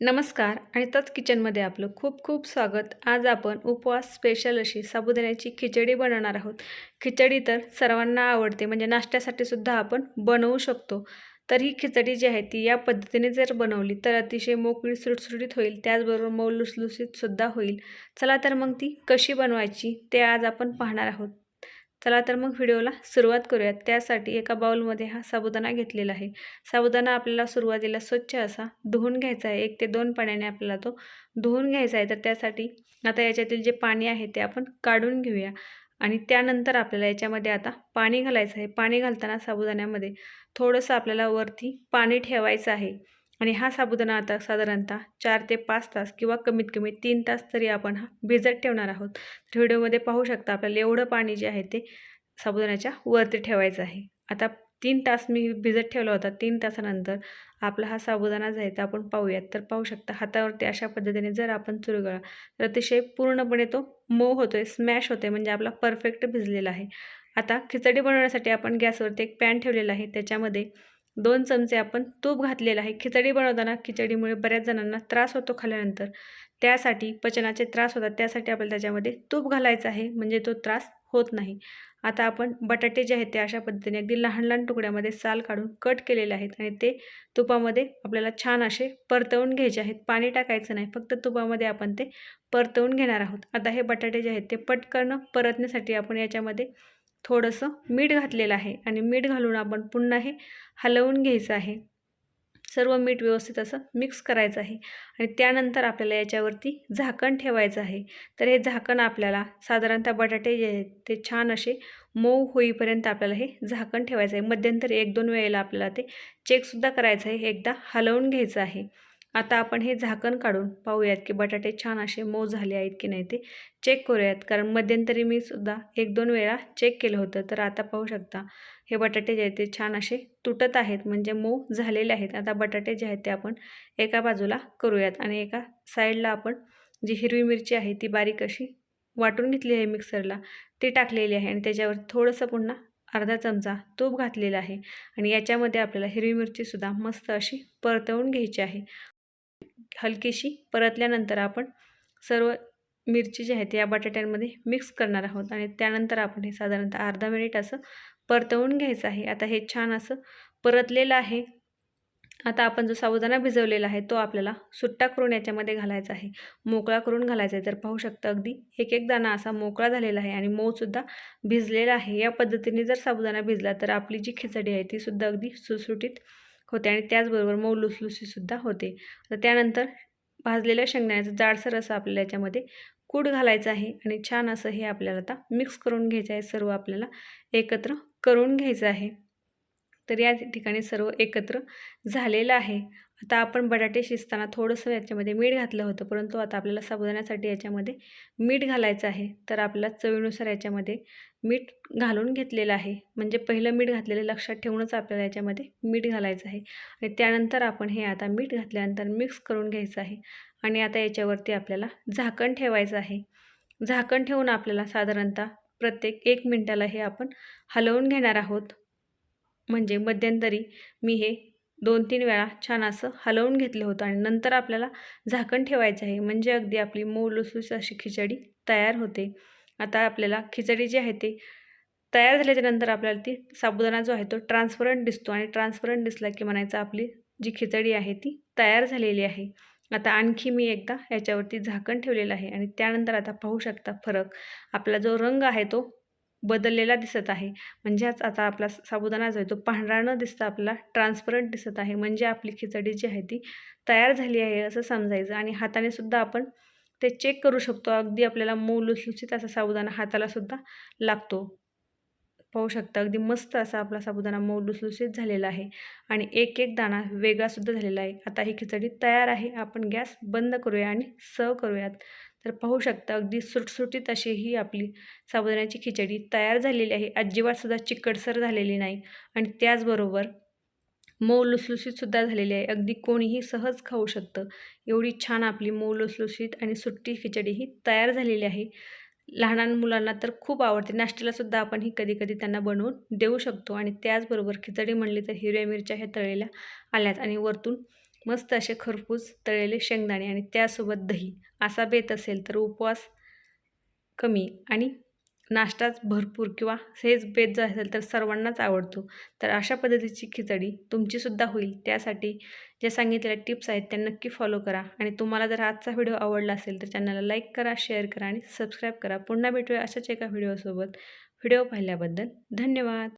नमस्कार आणि तच किचनमध्ये आपलं खूप खूप स्वागत. आज आपण उपवास स्पेशल अशी साबुदाण्याची खिचडी बनवणार आहोत. खिचडी तर सर्वांना आवडते म्हणजे नाश्त्यासाठी सुद्धा आपण बनवू शकतो. तर ही खिचडी जी आहे ती या पद्धतीने जर बनवली तर अतिशय मोकळी सुटसुटीत होईल त्याचबरोबर मऊ लुसलुसीतसुद्धा होईल. चला तर मग ती कशी बनवायची ते आज आपण पाहणार आहोत. चला तर मग व्हिडिओला सुरुवात करूयात. त्यासाठी एका बाउलमध्ये हा साबुदाणा घेतलेला आहे. साबुदाणा आपल्याला सुरुवातीला स्वच्छ असा धुवून घ्यायचा आहे. एक ते दोन पाण्याने आपल्याला तो धुवून घ्यायचा आहे. तर त्यासाठी आता याच्यातील जे पाणी आहे ते आपण काढून घेऊया. आणि त्यानंतर आपल्याला याच्यामध्ये आता पाणी घालायचं आहे. पाणी घालताना साबुदाण्यामध्ये थोडंसं आपल्याला वरती पाणी ठेवायचं आहे. आणि हा साबुदाणा आता साधारणतः चार ते पाच तास किंवा कमीत कमी तीन तास तरी आपण हा भिजत ठेवणार आहोत. तर व्हिडिओमध्ये पाहू शकता आपल्याला एवढं पाणी जे आहे ते साबुदाण्याच्या वरती ठेवायचं आहे. आता तीन तास मी भिजत ठेवला होता. तीन तासानंतर आपला हा साबुदाणा जो आहे तर आपण पाहूयात. तर पाहू शकता हातावरती अशा पद्धतीने जर आपण चुरगळा तर अतिशय पूर्णपणे तो मऊ होतो आहे स्मॅश होतो आहे म्हणजे आपला परफेक्ट भिजलेला आहे. आता खिचडी बनवण्यासाठी आपण गॅसवरती एक पॅन ठेवलेला आहे. त्याच्यामध्ये दोन चमचे आपण तूप घातलेलं आहे. खिचडी बनवताना खिचडीमुळे बऱ्याच जणांना त्रास होतो खाल्यानंतर त्यासाठी पचनाचे त्रास होतात. त्यासाठी आपल्याला त्याच्यामध्ये तूप घालायचं आहे. म्हणजे तो त्रास होत नाही. आता आपण बटाटे जे आहेत ते अशा पद्धतीने अगदी लहान लहान तुकड्यामध्ये साल काढून कट केलेले आहेत आणि ते तुपामध्ये आपल्याला छान असे परतवून घ्यायचे आहेत. पाणी टाकायचं नाही. फक्त तुपामध्ये आपण ते परतवून घेणार आहोत. आता हे बटाटे जे आहेत ते पटकन परतण्यासाठी आपण याच्यामध्ये थोडंसं मीठ घातलेलं आहे आणि मीठ घालून आपण पुन्हा हे हलवून घ्यायचं आहे. सर्व मीठ व्यवस्थित असं मिक्स करायचं आहे आणि त्यानंतर आपल्याला याच्यावरती झाकण ठेवायचं आहे. तर हे झाकण आपल्याला साधारणतः बटाटे जे आहेत ते छान असे मऊ होईपर्यंत आपल्याला हे झाकण ठेवायचं आहे. मध्यंतरी एक दोन वेळेला आपल्याला ते चेकसुद्धा करायचं आहे. एकदा हलवून घ्यायचं आहे. आता आपण हे झाकण काढून पाहूयात की बटाटे छान असे मऊ झाले आहेत की नाही ते चेक करूयात. कारण मध्यंतरी मी सुद्धा एक दोन वेळा चेक केलं होतं. तर आता पाहू शकता हे बटाटे जे आहेत ते छान असे तुटत आहेत म्हणजे मऊ झालेले आहेत. आता बटाटे जे आहेत ते आपण एका बाजूला करूयात आणि एका साईडला आपण जी हिरवी मिरची आहे ती बारीक अशी वाटून घेतली आहे मिक्सरला ती टाकलेली आहे आणि त्याच्यावर थोडंसं पुन्हा अर्धा चमचा तूप घातलेला आहे. आणि याच्यामध्ये आपल्याला हिरवी मिरचीसुद्धा मस्त अशी परतवून घ्यायची आहे. हलकीशी परतल्यानंतर आपण सर्व मिरची जी आहे ती या बटाट्यांमध्ये मिक्स करणार आहोत आणि त्यानंतर आपण हे साधारणतः अर्धा मिनिट असं परतवून घ्यायचं आहे. आता हे छान असं परतलेलं आहे. आता आपण जो साबुदाणा भिजवलेला आहे तो आपल्याला सुट्टा करून याच्यामध्ये घालायचा आहे. मोकळा करून घालायचा आहे. तर पाहू शकता अगदी एक एक दाणा असा मोकळा झालेला आहे आणि मऊसुद्धा भिजलेला आहे. या पद्धतीने जर साबुदाणा भिजला तर आपली जी खिचडी आहे तीसुद्धा अगदी सुटसुटीत होते आणि त्याचबरोबर मऊ लुसलुसीसुद्धा होते. तर त्यानंतर भाजलेल्या शेंगदाण्याचं जाडसर असं आपल्याला याच्यामध्ये कूड घालायचं आहे आणि छान असं हे आपल्याला आता मिक्स करून घ्यायचं आहे. सर्व आपल्याला एकत्र करून घ्यायचं आहे. तर या ठिकाणी सर्व एकत्र झालेलं आहे. आता आपण बटाटे शिजताना थोडंसं याच्यामध्ये मीठ घातलं होतं परंतु आता आपल्याला साबुदाण्यासाठी याच्यामध्ये मीठ घालायचं आहे. तर आपल्याला चवीनुसार याच्यामध्ये मीठ घालून घेतलेलं आहे. म्हणजे पहिलं मीठ घातलेलं लक्षात ठेवूनच आपल्याला याच्यामध्ये मीठ घालायचं आहे. आणि त्यानंतर आपण हे आता मीठ घातल्यानंतर मिक्स करून घ्यायचं आहे. आणि आता याच्यावरती आपल्याला झाकण ठेवायचं आहे. झाकण ठेवून आपल्याला साधारणतः प्रत्येक एक मिनटाला हे आपण हलवून घेणार आहोत. म्हणजे मध्यंतरी मी हे दोन तीन वेळा छान असं हलवून घेतलं होतं आणि नंतर आपल्याला झाकण ठेवायचं आहे. म्हणजे अगदी आपली मऊ लुसूस अशी खिचडी तयार होते. आता आपल्याला खिचडी जी आहे ती तयार झाल्याच्यानंतर आपल्याला ती साबुदाणा जो आहे तो ट्रान्सपरंट दिसतो आणि ट्रान्सपरंट दिसला की म्हणायचं आपली जी खिचडी आहे ती तयार झालेली आहे. आता आणखी मी एकदा याच्यावरती झाकण ठेवलेलं आहे आणि त्यानंतर आता पाहू शकता फरक. आपला जो रंग आहे तो बदललेला दिसत आहे. म्हणजेच आता आपला साबुदाणा जो आहे तो पांढरा न दिसता आपला ट्रान्सपरंट दिसत आहे. म्हणजे आपली खिचडी जी आहे ती तयार झाली आहे असं समजायचं आणि हाताने सुद्धा आपण ते चेक करू शकतो. अगदी आपल्याला मऊ लुसलुसीत असा साबुदाणा हातालासुद्धा लागतो. पाहू शकता अगदी मस्त असा आपला साबुदाणा मऊ लुसलुसीत झालेला आहे आणि एक एक दाणा वेगळासुद्धा झालेला आहे. आता ही खिचडी तयार आहे. आपण गॅस बंद करूया आणि सर्व करूयात. तर पाहू शकता अगदी सुटसुटीत अशी ही आपली साबुदाण्याची खिचडी तयार झालेली आहे. अजिबातसुद्धा चिकटसर झालेली नाही. आणि त्याचबरोबर मऊ लुसलुसीतसुद्धा झालेली आहे. अगदी कोणीही सहज खाऊ शकतं. एवढी छान आपली मऊ लुसलुसीत आणि सुट्टी खिचडी ही तयार झालेली आहे. लहान लहान मुलांना तर खूप आवडते. नाश्त्यालासुद्धा आपण ही कधी कधी त्यांना बनवून देऊ शकतो. आणि त्याचबरोबर खिचडी म्हणली तर हिरव्या मिरच्या ह्या तळलेल्या आल्यात. आणि वरतून मस्त असे खरपूस तळलेले शेंगदाणे आणि त्यासोबत दही. असा बेत असेल तर उपवास कमी आणि नाश्ताच भरपूर किंवा हेच बेत जर असेल तर सर्वांनाच आवडतो. तर अशा पद्धतीची खिचडी तुमचीसुद्धा होईल. त्यासाठी ज्या सांगितलेल्या टिप्स आहेत त्या नक्की फॉलो करा. आणि तुम्हाला जर आजचा व्हिडिओ आवडला असेल तर चॅनलला लाईक करा शेअर करा आणि सबस्क्राईब करा. पुन्हा भेटूया अशाच एका व्हिडिओसोबत. व्हिडिओ पाहिल्याबद्दल धन्यवाद.